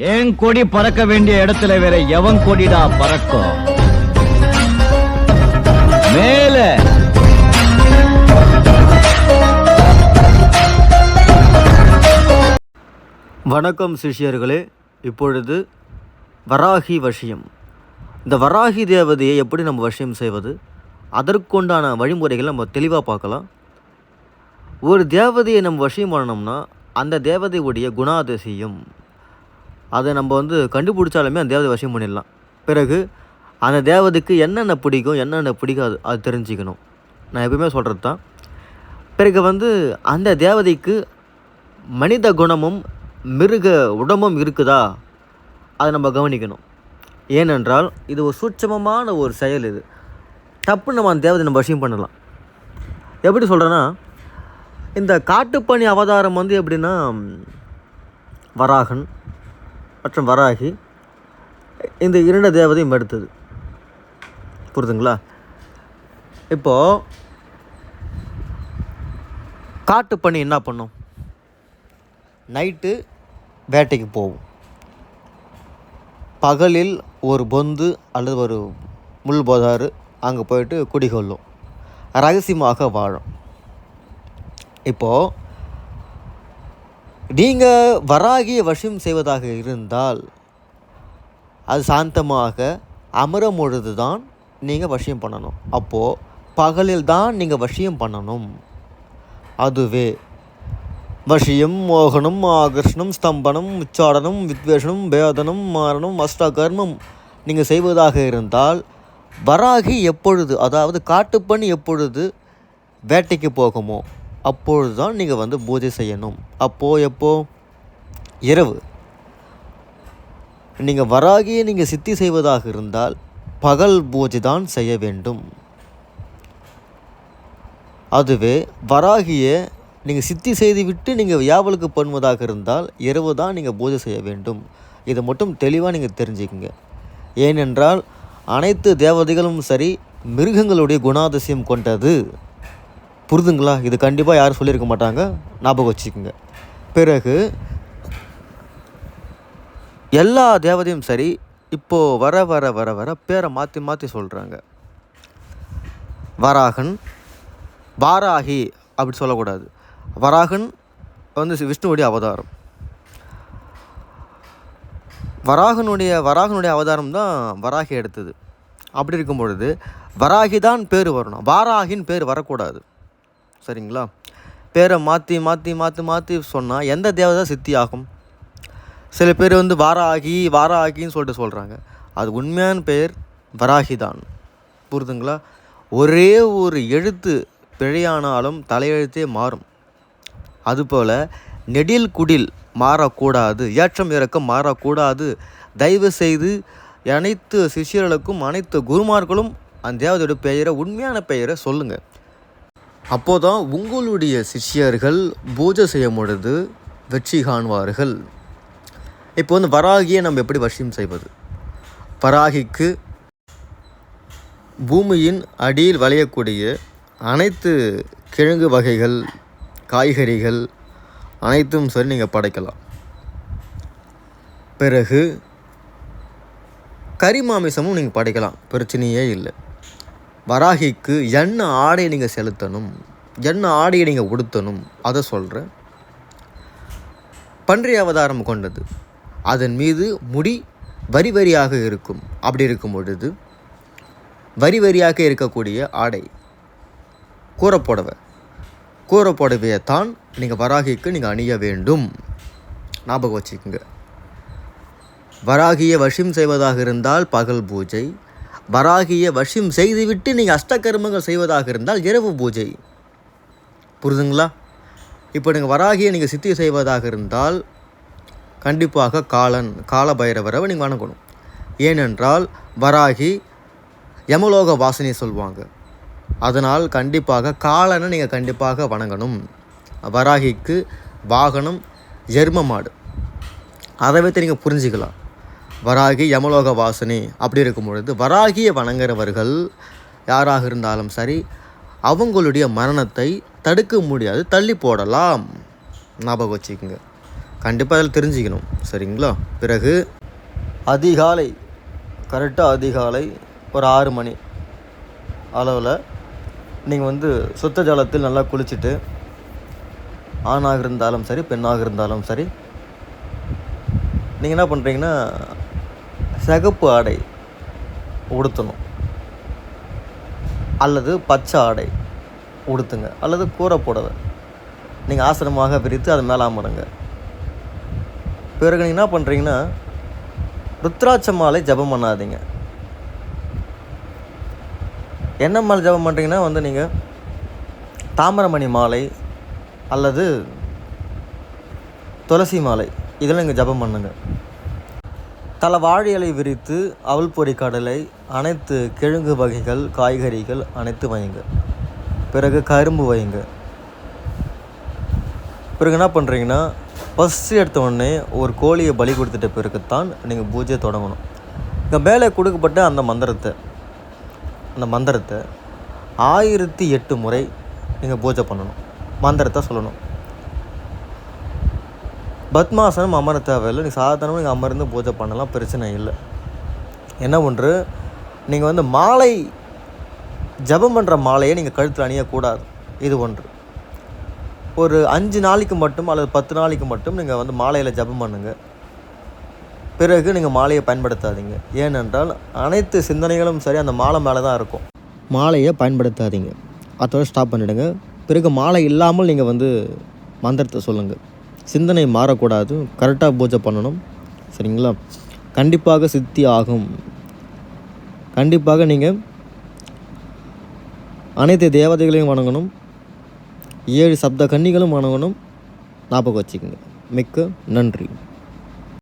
என் கொடி பறக்க வேண்டிய இடத்துல வேற எவன் கொடிடா பறக்கும்? மேல. வணக்கம் சிஷ்யர்களே. இப்பொழுது வராகி வசியம். இந்த வராகி தேவதையை எப்படி நம்ம வசியம் செய்வது? அதற்குண்டான வழிமுறைகளை நம்ம தெளிவாக பார்க்கலாம். ஒரு தேவதையை நம்ம வசியம் பண்ணணும்னா அந்த தேவதையுடைய குணாதிசயம். அதை நம்ம வந்து கண்டுபிடிச்சாலுமே அந்த தேவதை வசியம் பண்ணிடலாம். பிறகு அந்த தேவதைக்கு என்னென்ன பிடிக்கும் என்னென்ன பிடிக்காது அது தெரிஞ்சுக்கணும். நான் எப்பவுமே சொல்கிறது தான் பிறகு வந்து அந்த தேவதைக்கு மனித குணமும் மிருக உடம்பும் இருக்குதா? அதை நம்ம கவனிக்கணும். ஏனென்றால் இது ஒரு சூட்சமமான ஒரு செயல் இது. தப்பு நம்ம அந்த தேவதை நம்ம வசியம் பண்ணலாம். எப்படி சொல்கிறேன்னா இந்த காட்டுப்பணி அவதாரம் வந்து எப்படின்னா வராகன் மற்றும் வராகி இந்த இரண்டு தேவதையும் எடுத்தது. புரிதுங்களா? இப்போது காட்டுப்பணி என்ன பண்ணும்? நைட்டு வேட்டைக்கு போகும். பகலில் ஒரு பொந்து அல்லது ஒரு முள் போதாறு அங்கே போயிட்டு குடிகொள்ளும். ரகசியமாக வாழும். இப்போது நீங்கள் வராகிய வசம் செய்வதாக இருந்தால் அது சாந்தமாக அமரும் பொழுது தான் நீங்கள் வசியம் பண்ணணும். அப்போது பகலில் தான் நீங்கள் வசியம் பண்ணணும். அதுவே வசியம் மோகனம் ஆகர்ஷணம் ஸ்தம்பனம் உச்சாடனம் வித்வேஷனம் வேதனம் மாரணம் அஷ்டகர்மம் நீங்கள் செய்வதாக இருந்தால் வராகி எப்பொழுது அதாவது காட்டுப்பணி எப்பொழுது வேட்டைக்கு போகுமோ அப்பொழுது தான் நீங்கள் வந்து பூஜை செய்யணும். அப்போது எப்போ? இரவு. நீங்கள் வராகியை நீங்கள் சித்தி செய்வதாக இருந்தால் பகல் பூஜை தான் செய்ய வேண்டும். அதுவே வராகியை நீங்கள் சித்தி செய்து விட்டு நீங்கள் யாவலுக்கு பண்ணுவதாக இருந்தால் இரவு தான் நீங்கள் பூஜை செய்ய வேண்டும். இதை மட்டும் தெளிவாக நீங்கள் தெரிஞ்சுக்கங்க. ஏனென்றால் அனைத்து தேவதைகளும் சரி மிருகங்களுடைய குணாதிசயம் கொண்டது. புரிதுங்களா? இது கண்டிப்பாக யாரும் சொல்லியிருக்க மாட்டாங்க. ஞாபகம் வச்சுக்கோங்க. பிறகு எல்லா தேவதையும் சரி இப்போது வர வர வர வர பேரை மாற்றி மாற்றி சொல்கிறாங்க வராகன் வாராகி அப்படி சொல்லக்கூடாது. வராகன் வந்து விஷ்ணுவுடைய அவதாரம். வராகனுடைய வராகனுடைய அவதாரம் தான் வராகி எடுத்தது. அப்படி இருக்கும் பொழுது வராகி தான் பேர் வரணும். வாராகின்னு பேர் வரக்கூடாது. சரிங்களா? பேரை மாற்றி மாற்றி மாற்றி மாற்றி சொன்னால் எந்த தேவதை சித்தி ஆகும்? சில பேர் வந்து வாராகி வாராகின்னு சொல்லிட்டு சொல்கிறாங்க அது உண்மையான பெயர் வராகி தான் புரிதுங்களா? ஒரே ஒரு எழுத்து பிழையானாலும் தலையெழுத்தே மாறும். அதுபோல் நெடில் குடில் மாறக்கூடாது ஏற்றம் இறக்கம் மாறக்கூடாது. தயவு செய்து அனைத்து சிஷியர்களுக்கும் அனைத்து குருமார்களும் அந்த தேவதையோட பெயரை உண்மையான பெயரை சொல்லுங்கள் அப்போதான் உங்களுடைய சிஷ்யர்கள் பூஜை செய்யும் பொழுது வெற்றி காண்வார்கள். இப்போ வந்து வராகியை நம்ம எப்படி வசியம் செய்வது? வராகிக்கு பூமியின் அடியில் விளையக்கூடிய அனைத்து கிழங்கு வகைகள் காய்கறிகள் அனைத்தும் சரி நீங்கள் படைக்கலாம். பிறகு கறி மாமிசமும் நீங்கள் படைக்கலாம் பிரச்சனையே இல்லை. வராகிக்கு என்ன ஆடையை நீங்கள் செலுத்தணும் என்ன ஆடையை நீங்கள் உடுத்தணும் அதை சொல்கிறேன் பன்றி அவதாரம் கொண்டது. அதன் மீது முடி வரி வரியாக இருக்கும். அப்படி இருக்கும் பொழுது வரி வரியாக இருக்கக்கூடிய ஆடை கூறப்புடவை கூறப்புடவையை தான் நீங்கள் வராகிக்கு நீங்கள் அணிய வேண்டும். ஞாபகம் வச்சுக்கோங்க. வராகியை வசியம் செய்வதாக இருந்தால் பகல் பூஜை வராகியை வஷிம் செய்துவிட்டு நீங்கள் அஷ்டகர்மங்கள் செய்வதாக இருந்தால் இரவு பூஜை. புரிதுங்களா? இப்போ நீங்கள் வராகியை நீங்கள் சித்தி செய்வதாக இருந்தால் கண்டிப்பாக காலன் கால பைரவரை நீங்கள் வணங்கணும். ஏனென்றால் வராகி யமலோக வாசனை சொல்லுவாங்க அதனால் கண்டிப்பாக காலனை நீங்கள் கண்டிப்பாக வணங்கணும். வராகிக்கு வாகனம் எரும மாடு. அதை வைத்து நீங்கள் புரிஞ்சுக்கலாம். வராகி யமலோக வாசனை. அப்படி இருக்கும் பொழுது வராகியை வணங்குறவர்கள் யாராக இருந்தாலும் சரி அவங்களுடைய மரணத்தை தடுக்க முடியாது தள்ளி போடலாம். ஞாபகம் வச்சுக்கோங்க. கண்டிப்பாக அதில் தெரிஞ்சுக்கணும். சரிங்களா? பிறகு அதிகாலை கரெக்டாக அதிகாலை ஒரு ஆறு மணி அளவில் நீங்கள் வந்து சுத்த ஜலத்தில் நல்லா குளிச்சுட்டு ஆணாக இருந்தாலும் சரி பெண்ணாக இருந்தாலும் சரி நீங்கள் என்ன பண்ணுறீங்கன்னா சிகப்பு ஆடை உடுத்தணும். அல்லது பச்சை ஆடை உடுத்துங்க. அல்லது கூரை புடவை நீங்கள் ஆசனமாக பிரித்து அது மேலே அமருங்க. பிறகு நீங்கள் என்ன பண்ணுறீங்கன்னா ருத்ராட்ச மாலை ஜெபம் பண்ணாதீங்க. என்ன மாலை ஜெபம் பண்ணுறீங்கன்னா வந்து நீங்கள் தாமரமணி மாலை அல்லது துளசி மாலை இதெல்லாம் நீங்கள் ஜெபம் பண்ணுங்கள் தலை வாழை இலை விரித்து அவல் பொறி கடலை அனைத்து கிழங்கு வகைகள் காய்கறிகள் அனைத்து வைங்க பிறகு கரும்பு வைங்க பிறகு என்ன பண்ணுறீங்கன்னா ஃபஸ்ட்டு எடுத்த உடனே ஒரு கோழியை பலி கொடுத்துட்ட பிறகுத்தான் நீங்கள் பூஜையை தொடங்கணும். இங்கே மேலே கொடுக்கப்பட்ட அந்த மந்திரத்தை அந்த மந்திரத்தை ஆயிரத்தி எட்டு முறை நீங்கள் பூஜை பண்ணணும். மந்திரத்தை சொல்லணும். பத்மாசனம் அமர தேவையில்லை. நீங்கள் சாதாரணமாக நீங்கள் அமர்ந்து பூஜை பண்ணலாம் பிரச்சனை இல்லை. என்ன ஒன்று? நீங்கள் வந்து மாலை ஜெபம் பண்ணுற மாலையை நீங்கள் கழுத்தில் அணியக்கூடாது. இது ஒன்று. ஒரு அஞ்சு நாளைக்கு மட்டும் அல்லது பத்து நாளைக்கு மட்டும் நீங்கள் வந்து மாலையில் ஜெபம் பண்ணுங்கள் பிறகு நீங்கள் மாலையை பயன்படுத்தாதீங்க. ஏனென்றால் அனைத்து சிந்தனைகளும் சரி அந்த மாலை மேலே தான் இருக்கும். மாலையை பயன்படுத்தாதீங்க. அதோட ஸ்டாப் பண்ணிவிடுங்க பிறகு மாலை இல்லாமல் நீங்கள் வந்து மந்திரத்தை சொல்லுங்கள் சிந்தனை மாறக்கூடாது. கரெக்டாக பூஜை பண்ணணும். சரிங்களா? கண்டிப்பாக சித்தி ஆகும். கண்டிப்பாக நீங்கள் அனைத்து தேவதைகளையும் வணங்கணும். ஏழு சப்த கன்னிகளும் வணங்கணும். ஞாபகம் வச்சுக்கோங்க. மிக்க நன்றி.